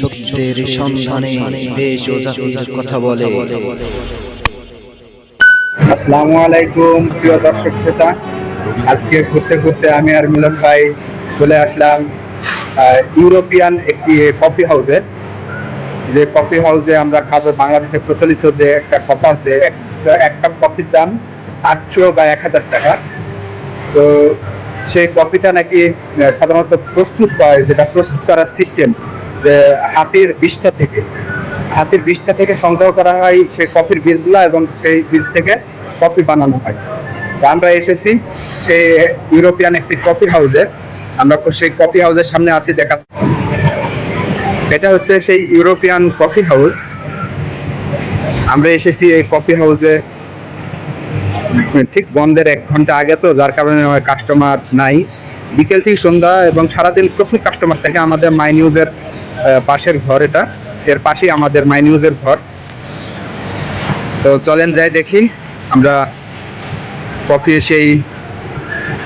সত্যের সন্ধানে দেশ ও জাতির কথা বলে। আসসালামু আলাইকুম, প্রিয় দর্শক শ্রোতা। আজকে ঘুরতে ঘুরতে আমি আর মিলন ভাই চলে আসলাম ইউরোপিয়ান একটি কফি হাউসে যে কফি হাউসে আমরা খাব বাংলাদেশে প্রচলিত যে একটা কথা আছে এক কাপ কফির দাম আটশো বা এক হাজার টাকা। তো সেই কফিটা নাকি সাধারণত প্রস্তুত হয় যেটা প্রস্তুত করার সিস্টেম যে হাতির বিষটা থেকে। হাতির বীজটা থেকে সংগ্রহ করা হয় সেই কফির বীজগুলো এবং সেই বীজ থেকে কফি বানানো হয়। আমরা এসেছি সেই ইউরোপিয়ান একটি কফি হাউসে। আমরা সেই কফি হাউসের সামনে আছি, দেখা এটা হচ্ছে সেই ইউরোপিয়ান কফি হাউস। আমরা এসেছি এই কফি হাউসে ঠিক বন্ধের এক ঘণ্টা আগে তো, যার কারণে কাস্টমার নাই। বিকেল থেকে সন্ধ্যা এবং সারাদিন প্রচুর কাস্টমার থাকে আমাদের মাই নিউজের পাশের ঘর এটা। এর পাশেই আমাদের মাই নিউজের ঘর। তো চলেন যাই দেখি। আমরা কফি সেই,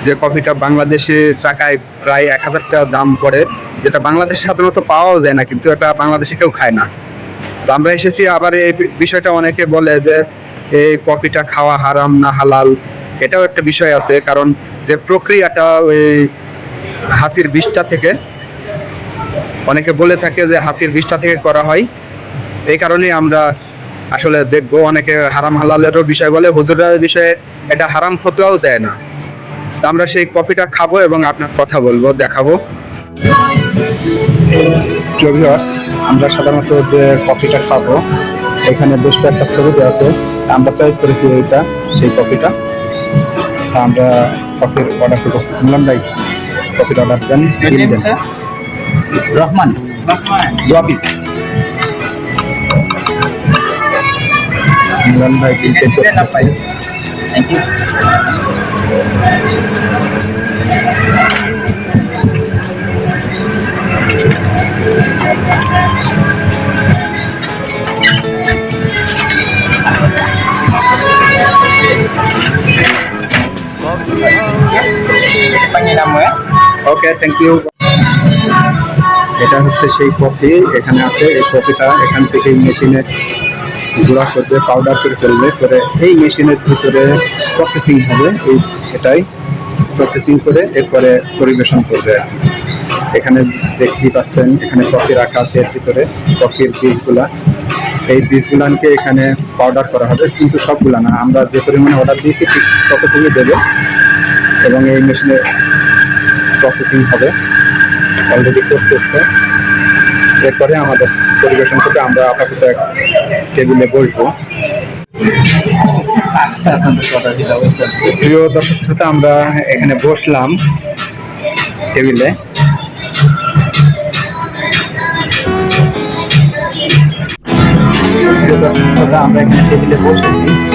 যে কফিটা বাংলাদেশে টাকায় প্রায় এক হাজার টাকা দাম পড়ে, যেটা বাংলাদেশে সাধারণত পাওয়াও যায় না, কিন্তু এটা বাংলাদেশে কেউ খায় না। তো আমরা এসেছি, আবার এই বিষয়টা অনেকে বলে যে এই কফিটা খাওয়া হারাম না হালাল? এটাও একটা বিষয় আছে, কারণ যে প্রক্রিয়াটা ওই হাতির বিষটা থেকে, অনেকে বলে থাকে যে হাতির বিষটা থেকে করা হয়। এই কারণেই আমরা আসলে দেখব, অনেকে হারাম হালালেরও বিষয় বলে হুজুরা বিষয়ে এটা হারাম ফতোয়াও দেয় না। আমরা সেই কফিটা খাব এবং আপনার কথা বলব, দেখাবো। আমরা সাধারণত যে কফিটা খাব, এখানে বেশ কয়েকটা ছবি আছে। আমরা চয়েস করেছি এইটা সেই কফিটা তা আমরা কফির অর্ডার করব। মিলন ভাই কফির অর্ডার দেন? রহমান। দোয়া পিস মিলন ভাই thank you Ya. Okay thank you এটা হচ্ছে সেই কফি। এখানে আছে, এই কফিটা এখান থেকে মেশিনে গুঁড়া করবে পাউডার করে ফেলবে করে এই মেশিনের ভিতরে প্রসেসিং হবে। এই এটাই প্রসেসিং করে এরপরে পরিবেশন করবে। এখানে দেখতেই পাচ্ছেন, এখানে কফি রাখা আছে এর ভিতরে, কফির বীজগুলা। এই বীজগুলানকে এখানে পাউডার করা হবে, কিন্তু সবগুলা না। আমরা যে পরিমাণে অর্ডার দিয়েছি, ঠিক ততটুকু দেবে। এবং এই মেশিনে প্রসেসিং হবে। অলরেডি করতেছে। এরপরে আমাদের পরিবেশন থেকে আমরা আপাতত এক টেবিলে বসবো. প্রিয় দর্শক শ্রোতা আমরা এখানে বসলাম টেবিলে প্রিয় দর্শক শ্রোতা আমরা এখানে টেবিলে বসেছি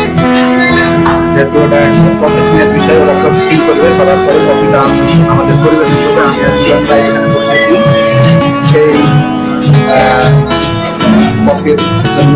যেহেতু ওটা প্রসেসিং এর বিষয়ে ওরা প্রসেসিং করবে করার পরে কপিটা আমাদের পরিবেশন করবে আমি আর এখানে বসেছি সেই আহ, জন্য।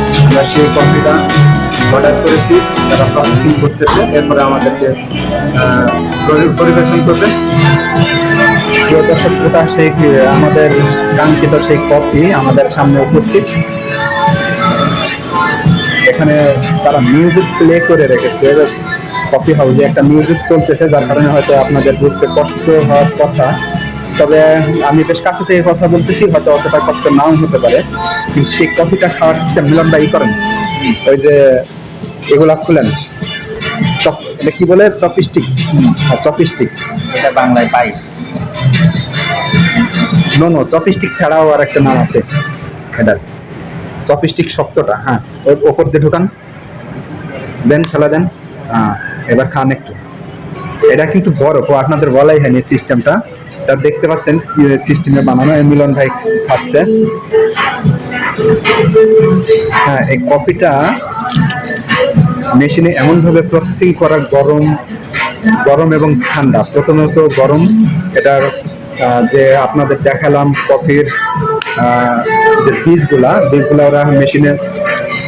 আমরা সেই কফিটা অর্ডার করেছি, যারা প্রসেসিং করতেছে, এরপরে আমাদেরকে পরিবেশন করবে। প্রিয় দর্শক শ্রোতা, সেই আমাদের কাঙ্ক্ষিত সেই কফি আমাদের সামনে উপস্থিত। এখানে তারা মিউজিক প্লে করে রেখেছে। কফি হাউসে একটা মিউজিক চলতেছে, যার কারণে হয়তো আপনাদের বুঝতে কষ্ট হওয়ার কথা। তবে আমি বেশ কাছে থেকে কথা বলতেছি, হয়তো অতটা কষ্ট নাও হতে পারে। কিন্তু সেই কফিটা খাওয়ার সিস্টেম মিলন ভাই করেন। ওই যে এগুলা খুলেন চপ এটা কি বলে? চপিস্টিক? হ্যাঁ চপিস্টিক। এটা বাংলায় পাই। নো নো চপিস্টিক ছাড়াও আর একটা নাম আছে। এটার চপিস্টিক শক্তটা হ্যাঁ। ওর ওপর দিয়ে ঢুকান। দেন খেলা দেন। হ্যাঁ এবার খান একটু। এটা কিন্তু বড় আপনাদের বলাই হয়নি সিস্টেমটা এটা দেখতে পাচ্ছেন কি সিস্টেমে বানানো মিলন ভাই খাচ্ছে। হ্যাঁ এই কপিটা মেশিনে এমনভাবে প্রসেসিং করা গরম গরম এবং ঠান্ডা। প্রথমত গরম, এটার যে আপনাদের দেখালাম কফির যে বীজগুলা বীজগুলা ওরা মেশিনে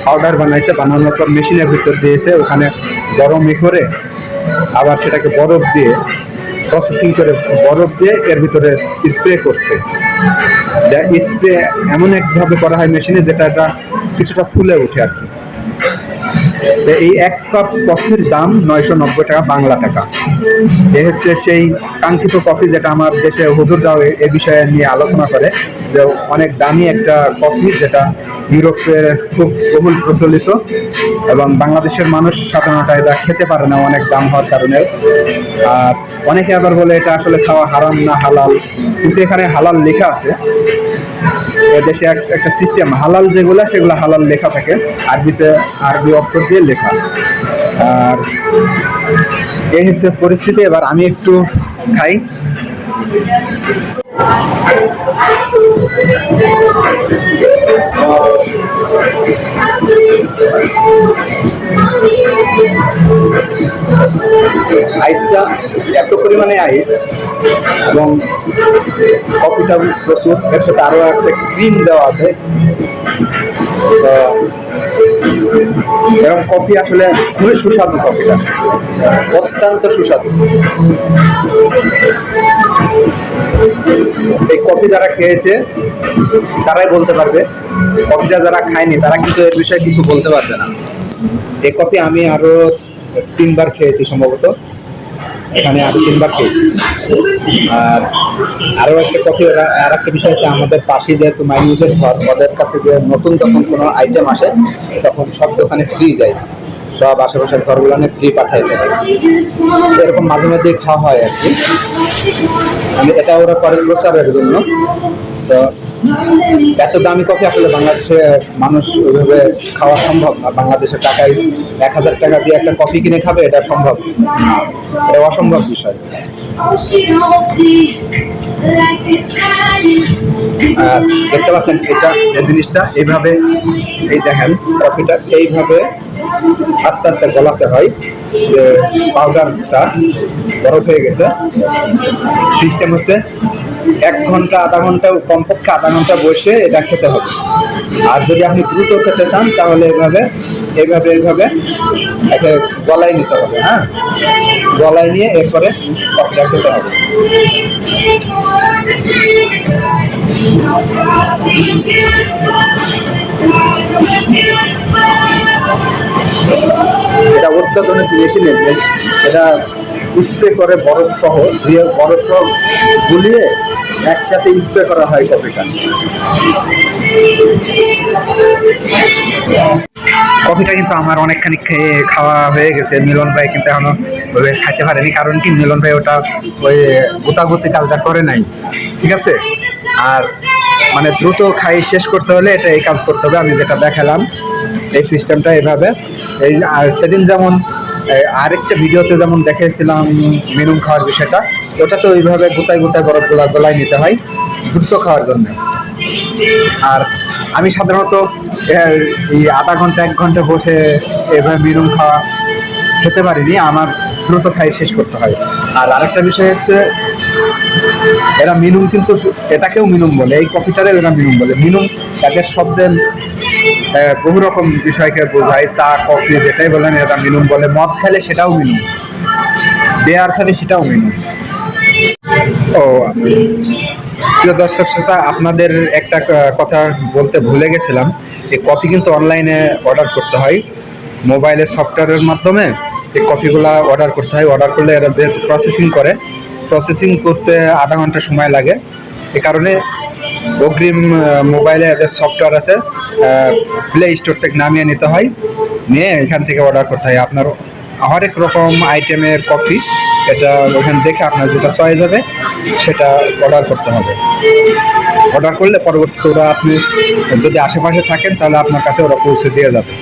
পাউডার বানাইছে, বানানোর পর মেশিনের ভিতর দিয়েছে। ওখানে গরম ই করে আবার সেটাকে বরফ দিয়ে প্রসেসিং করে বরফ দিয়ে এর ভিতরে স্প্রে করছে। স্প্রে এমন একভাবে করা হয় মেশিনে যেটা কিছুটা ফুলে ওঠে আর কি। এই এক কাপ কফির দাম নয়শো নব্বই টাকা বাংলা টাকা। এ হচ্ছে সেই কাঙ্ক্ষিত কফি যেটা আমার দেশে হুজুররাও এ- বিষয়ে নিয়ে আলোচনা করে, যে অনেক দামি একটা কফি যেটা ইউরোপে খুব বহুল প্রচলিত এবং বাংলাদেশের মানুষ সাধারণত এটা খেতে পারে না অনেক দাম হওয়ার কারণে। আর অনেকে আবার বলে এটা আসলে খাওয়া হারাম না হালাল, কিন্তু এখানে হালাল লেখা আছে। দেশে এক- একটা সিস্টেম হালাল যেগুলো সেগুলো হালাল লেখা থাকে। আরবিতে আরবি অক্ষর দিয়ে লেখা। আর এই হচ্ছে পরিস্থিতি। এবার আমি একটু খাই। আইসটা এত পরিমাণে আইস এবং কফিটা প্রচুর। এর সাথে আরও একটা ক্রিম দেওয়া আছে। এরকম কফি আসলে খুবই সুস্বাদু কফিটা অত্যন্ত সুস্বাদু। এই কফি যারা খেয়েছে, তারাই বলতে পারবে, কফিটা যারা খায়নি, তারা কিন্তু এর বিষয়ে কিছু বলতে পারবে না। এই কফি আমি আরও তিনবার খেয়েছি সম্ভবত। এখানে আরও তিনবার খেয়েছি। আর আরও একটা কফি আর একটা বিষয় আছে আমাদের পাশে যেহেতু মাইনিউজের ঘর, ওদের কাছে যে নতুন যখন কোনো আইটেম আসে, তখন সব দোকানে ফ্রি যায়। সব আশেপাশের ঘরগুলো অনেক ফ্রি পাঠায় দেয়। এরকম মাঝে মধ্যে খাওয়া হয় আর কি। মানে এটা ওরা করে প্রচারের জন্য তো এত দামি কফি আসলে বাংলাদেশে মানুষ ওইভাবে খাওয়া সম্ভব না। বাংলাদেশের টাকায় এক হাজার টাকা দিয়ে একটা কফি কিনে খাবে, এটা সম্ভব এটা অসম্ভব বিষয়। দেখতে পাচ্ছেন এটা, এই জিনিসটা, এইভাবে, এই দেখেন কফিটা, এইভাবে আস্তে আস্তে গলাতে হয়। যে পাউডারটা বরফ হয়ে গেছে। সিস্টেম হচ্ছে এক ঘণ্টা, আধা ঘণ্টা, কমপক্ষে আধা ঘণ্টা বসে এটা খেতে হবে। আর যদি আপনি দ্রুত খেতে চান, তাহলে এভাবে এইভাবে এইভাবে একে গলায় নিতে হবে হ্যাঁ? গলায় নিয়ে এরপরে কফিটা খেতে হবে। এটা অত্যাধুনিক মেশিনের এটা স্প্রে করে বরফ সহ বরফ সহ গুলিয়ে একসাথে স্প্রে করা হয় কফিটা। কফিটা কিন্তু আমার অনেকখানি খেয়ে খাওয়া হয়ে গেছে, মিলন ভাই কিন্তু এখনও খাইতে পারেনি, কারণ কি মিলন ভাই ওটা ওই গোতাগুতি কাজটা করে নাই, ঠিক আছে? আর মানে দ্রুত খাই শেষ করতে হলে এটা এই কাজ করতে হবে, আমি যেটা দেখালাম, এই সিস্টেমটা এইভাবে এই আর সেদিন যেমন আরেকটা ভিডিওতে যেমন দেখেছিলাম মেনুম খাওয়ার বিষয়টা, ওটা তো ওইভাবে গোটায় গোটায় বরফগুলা গলায় নিতে হয় দ্রুত খাওয়ার জন্য। আর আমি সাধারণত এই আধা ঘণ্টা, এক ঘণ্টা বসে এভাবে মেনুম খাওয়া খেতে পারিনি, আমার দ্রুত খাই শেষ করতে হয়। আর আরেকটা বিষয় হচ্ছে এরা মিনুম কিন্তু এটাকেও মিনুম বলে, এই কফিটারে এরা মিনুম বলে। মিনুম তাদের শব্দের বহু রকম বিষয়কে বোঝায়, চা, কফি, যেটাই বলেন, এরা মিনুম বলে। মদ খেলে সেটাও মিনুম, বেয়ার খেলে সেটাও মিনুম। ও, প্রিয় দর্শক শ্রোতা, আপনাদের একটা কথা বলতে ভুলে গেছিলাম। এই কফি কিন্তু অনলাইনে অর্ডার করতে হয়। মোবাইলের সফটওয়্যারের মাধ্যমে এই কফিগুলো অর্ডার করতে হয়। অর্ডার করলে এরা যেহেতু প্রসেসিং করে প্রসেসিং করতে আধা ঘণ্টা সময় লাগে। এ কারণে অগ্রিম মোবাইলে এদের সফটওয়্যার আছে প্লে স্টোর থেকে নামিয়ে নিতে হয়, নিয়ে এখান থেকে অর্ডার করতে হয়। আপনার হরেক রকম আইটেমের কফি এটা ওখানে দেখে আপনার যেটা চয়েস হবে, সেটা অর্ডার করতে হবে। অর্ডার করলে পরবর্তীতে ওরা আপনি যদি আশেপাশে থাকেন, তাহলে আপনার কাছে ওরা পৌঁছে দিয়ে যাবে।